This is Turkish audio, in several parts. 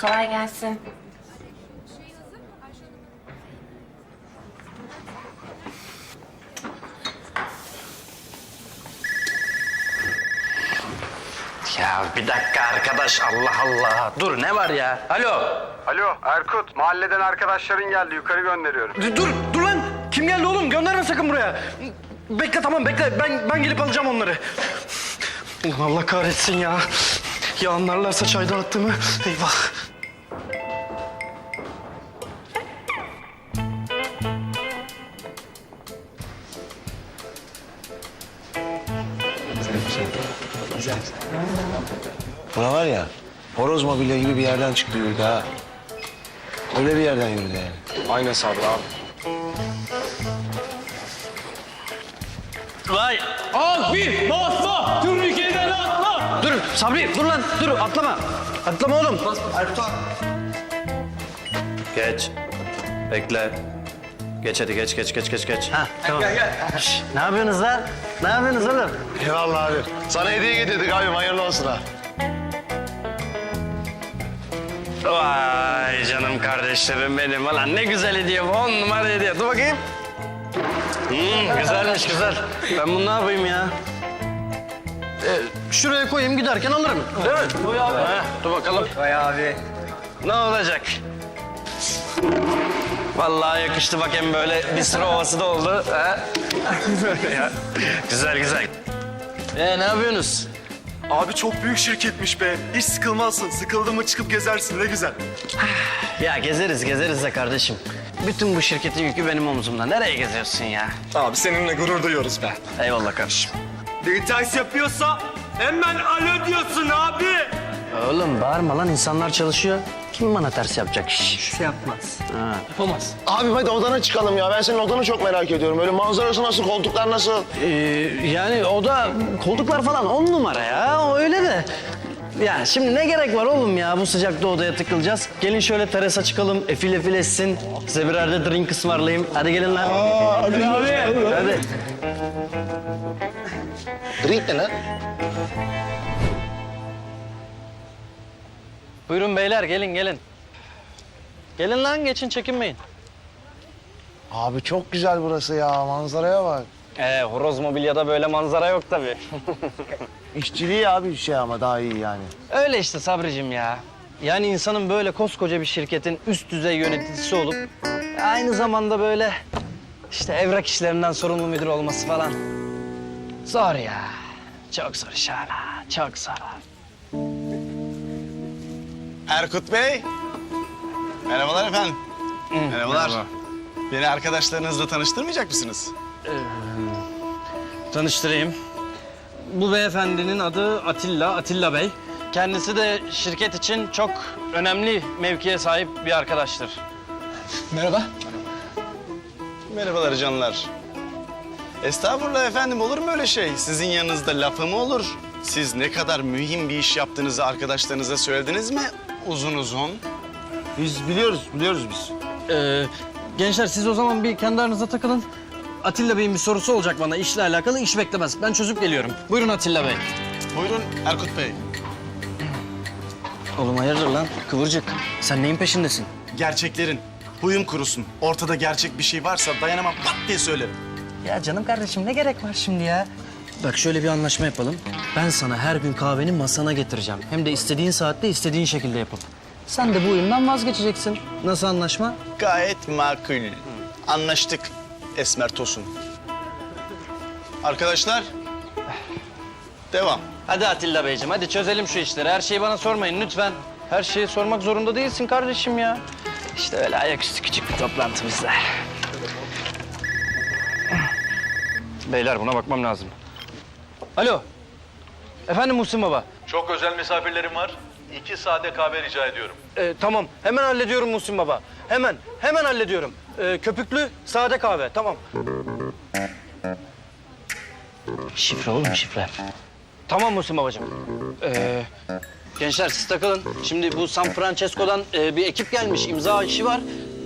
Kolay gelsin. Ya bir dakika arkadaş Allah Allah. Dur ne var ya? Alo. Alo Erkut, mahalleden arkadaşların geldi. Yukarı gönderiyorum. Dur dur, dur lan. Kim geldi oğlum? Gönderme sakın buraya. Bekle tamam bekle. Ben ben gelip alacağım onları. Ulan Allah kahretsin ya. Ya anlarlarsa çaydan attığımı. Eyvah. Buna var ya, horoz mobilya gibi bir yerden çıktı yürüdü ha. Öyle bir yerden yürüdü yani. Aynen Sabri abi. Vay. Abi basma! Turnike'den atla! Dur Sabri dur lan dur atlama. Atlama oğlum. Geç. Bekle. Geç hadi geç geç geç geç geç. Ha tamam. Gel gel. ne yapıyorsunuz lan? Ne yapıyorsunuz oğlum? Eyvallah abi. Sana hediye getirdik abi, hayırlı olsun ha. Vay canım kardeşlerim benim. Ulan ne güzel hediye. On numara hediye. Dur bakayım. Hmm, güzelmiş güzel. Ben bunu ne yapayım ya? Ee, şuraya koyayım giderken alırım. Değil mi? Koy abi. Ha, dur bakalım. Koy abi. Ne olacak? Vallahi yakıştı bak hem böyle bir sıra ovası da oldu. Ha? Ya, güzel güzel. Ee, ne yapıyorsunuz? Abi çok büyük şirketmiş be. Hiç sıkılmazsın. Sıkıldın mı çıkıp gezersin ne güzel. Ya gezeriz gezeriz de kardeşim. Bütün bu şirketin yükü benim omzumda. Nereye geziyorsun ya? Abi seninle gurur duyuyoruz be. Eyvallah kardeşim. Bir ters yapıyorsa hemen alo diyorsun abi. Oğlum bağırma lan insanlar çalışıyor. Kim bana ters yapacak? Şş. Şey yapmaz. Ha. Yapamaz. Abi hadi odana çıkalım ya. Ben senin odanı çok merak ediyorum. Böyle manzarası nasıl, koltuklar nasıl? Ee, yani o da koltuklar falan on numara ya. O öyle de. Ya şimdi ne gerek var oğlum ya bu sıcakta odaya tıkılacağız. Gelin şöyle terasa çıkalım, efil efil etsin. Size birer de drink ısmarlayayım. Hadi gelin lan. hadi Hadi. Hadi. Drink ne lan? Buyurun beyler gelin gelin. Gelin lan geçin çekinmeyin. Abi çok güzel burası ya. Manzaraya bak. Ee, horoz mobilyada böyle manzara yok tabii. İşçiliği abi bir şey ama daha iyi yani. Öyle işte Sabricim ya. Yani insanın böyle koskoca bir şirketin üst düzey yöneticisi olup aynı zamanda böyle işte evrak işlerinden sorumlu müdür olması falan. Zor ya. Çok zor iş hala. Çok zor. Erkut Bey. Merhabalar efendim. Merhabalar. Beni arkadaşlarınızla tanıştırmayacak mısınız? Tanıştırayım. Bu beyefendinin adı Atilla, Atilla Bey. Kendisi de şirket için çok önemli mevkiye sahip bir arkadaştır. Merhaba. Merhabalar canlar. Estağfurullah efendim olur mu öyle şey? Sizin yanınızda lafı mı olur? Siz ne kadar mühim bir iş yaptığınızı arkadaşlarınıza söylediniz mi? Uzun uzun. Biz biliyoruz, biliyoruz biz. Ee, gençler siz o zaman bir kendi aranızda takılın. Atilla Bey'in bir sorusu olacak bana işle alakalı. iş beklemez. Ben çözüp geliyorum. Buyurun Atilla Bey. Buyurun Erkut Bey. Oğlum hayırdır lan? Kıvırcık. Sen neyin peşindesin? Gerçeklerin. Huyum kurusun. Ortada gerçek bir şey varsa dayanamam pat diye söylerim. Ya canım kardeşim ne gerek var şimdi ya? Bak şöyle bir anlaşma yapalım. Ben sana her gün kahveni masana getireceğim. Hem de istediğin saatte istediğin şekilde yapalım. Sen de bu oyundan vazgeçeceksin. Nasıl anlaşma? Gayet makul. Anlaştık Esmer Tosun. Arkadaşlar, devam. Hadi Atilla Beyciğim hadi çözelim şu işleri. Her şeyi bana sormayın lütfen. Her şeyi sormak zorunda değilsin kardeşim ya. İşte öyle ayaküstü küçük bir toplantı bizde. Beyler buna bakmam lazım. Alo. Efendim Muhsin Baba. Çok özel misafirlerim var. İki sade kahve rica ediyorum. Ee, tamam hemen hallediyorum Muhsin Baba. Hemen hemen hallediyorum. Ee, köpüklü sade kahve tamam. Şifre oğlum şifre. Tamam Muhsin Babacığım. Ee, gençler siz takılın. Şimdi bu San Francesco'dan e, bir ekip gelmiş. imza işi var.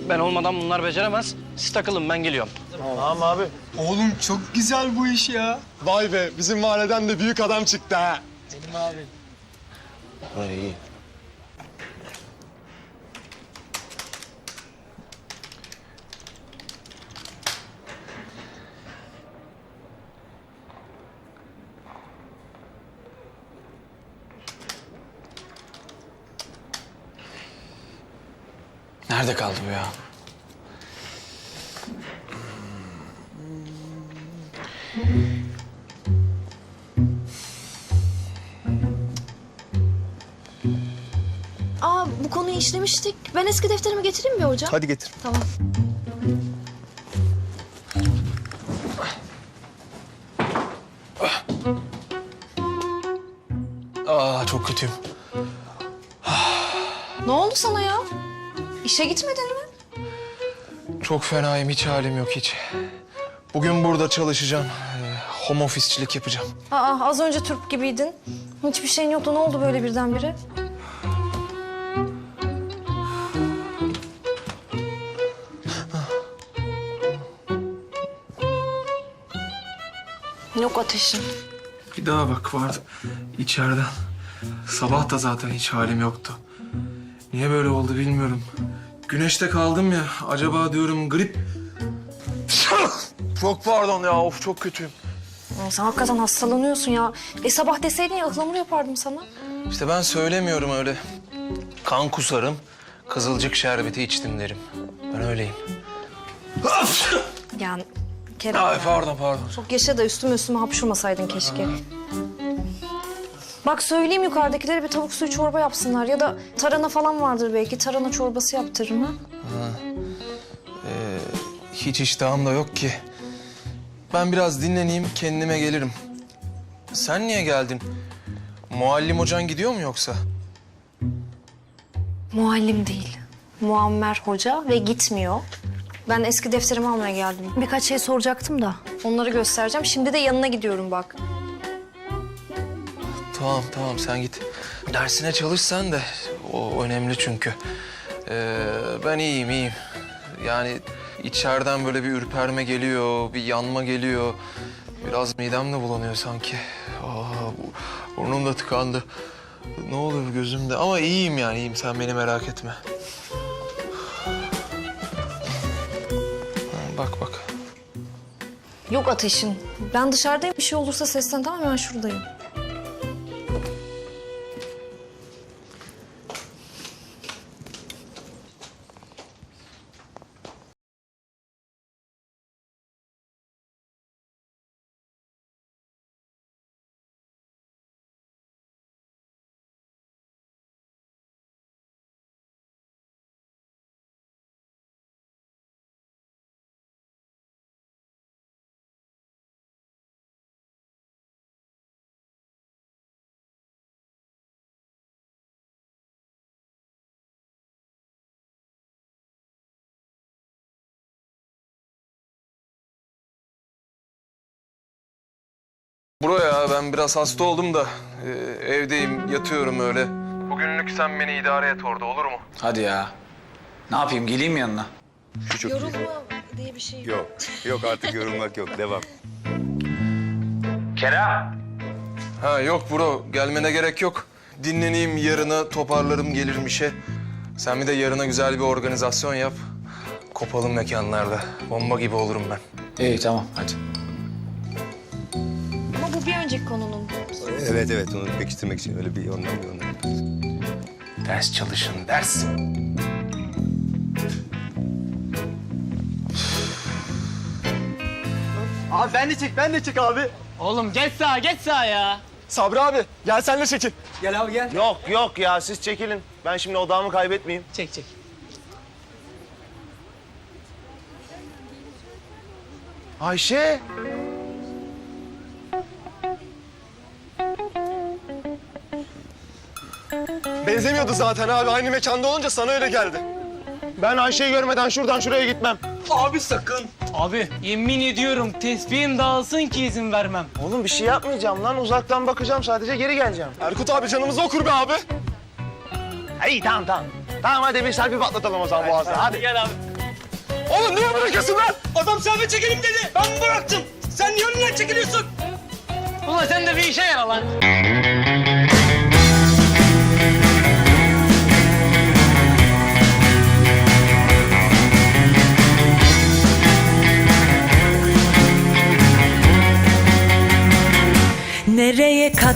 Ben olmadan bunlar beceremez. Siz takılın ben geliyorum. Tamam abi. Oğlum çok güzel bu iş ya. Vay be bizim mahalleden de büyük adam çıktı ha. Benim abim. Var iyi. Nerede kaldı bu ya? Aa bu konuyu işlemiştik. Ben eski defterimi getireyim mi hocam? Hadi getir. Tamam. Aa çok kötüyüm. Ne oldu sana ya? İşe gitmedin mi? Çok fenayım, hiç halim yok hiç. Bugün burada çalışacağım. Ee, Home office'çilik yapacağım. Aa az önce Türk gibiydin. Hiçbir şeyin yoktu. Ne oldu böyle birdenbire? Yok ateşim. Bir daha bak vardı içeriden. Sabah da zaten hiç halim yoktu. Niye böyle oldu bilmiyorum. Güneşte kaldım ya. Acaba diyorum grip... çok pardon ya. Of çok kötüyüm. Aa, sen hakikaten hastalanıyorsun ya. E sabah deseydin ya ıhlamur yapardım sana. İşte ben söylemiyorum öyle. Kan kusarım, kızılcık şerbeti içtim derim. Ben öyleyim. Yani Kerem. Ay pardon pardon. Çok yaşa da üstüme üstüme hapşurmasaydın keşke. Bak söyleyeyim yukarıdakilere bir tavuk suyu çorba yapsınlar ya da tarhana falan vardır belki. Tarhana çorbası yaptırırım ha. Hiç iştahım da yok ki. Ben biraz dinleneyim, kendime gelirim. Sen niye geldin? Muallim hocan gidiyor mu yoksa? Muallim değil. Muammer Hoca ve gitmiyor. Ben eski defterimi almaya geldim. Birkaç şey soracaktım da. Onları göstereceğim. Şimdi de yanına gidiyorum bak. Tamam tamam sen git. Dersine çalış sen de. O önemli çünkü. Ee, ben iyiyim iyiyim. Yani içeriden böyle bir ürperme geliyor, bir yanma geliyor. Biraz midem de bulanıyor sanki. Aa, bu, burnum da tıkandı. Ne olur gözümde ama iyiyim yani iyiyim sen beni merak etme. Bak bak. Yok ateşin. Ben dışarıdayım. Bir şey olursa seslen tamam mı? Ben şuradayım. Buraya ben biraz hasta oldum da e, evdeyim yatıyorum öyle. Bugünlük sen beni idare et orada olur mu? Hadi ya. Ne yapayım geleyim yanına? Yorulma diye bir şey Yok. Yok artık yorulmak yok. Devam. Ha yok bro gelmene gerek yok. Dinleneyim yarına toparlarım gelirim işe. Sen bir de yarına güzel bir organizasyon yap. Kopalım mekanlarda. Bomba gibi olurum ben. İyi tamam hadi. Evet evet onu pekiştirmek için öyle bir ondan bir ondan. Ders çalışın ders. Abi ben de çek, ben de çek abi. Oğlum geç sağa geç sağa ya. Sabri abi, gel sen de çekil. Gel abi gel. Yok yok ya siz çekilin. Ben şimdi odağımı kaybetmeyeyim. Çek çek. Ayşe. Benzemiyordu zaten abi. Aynı mekanda olunca sana öyle geldi. Ben Ayşe'yi görmeden şuradan şuraya gitmem. Abi sakın. Abi yemin ediyorum tesbihim dağılsın ki izin vermem. Oğlum bir şey yapmayacağım lan. Uzaktan bakacağım sadece geri geleceğim. Erkut abi canımızı okur be abi. İyi tamam tamam. Tamam hadi bir selfie patlatalım o zaman boğazda. Hadi. Gel abi. Oğlum niye bırakıyorsun lan? Adam selfie çekelim dedi. Ben bıraktım. Sen niye önünden çekiliyorsun? Ulan sen de bir işe yara lan.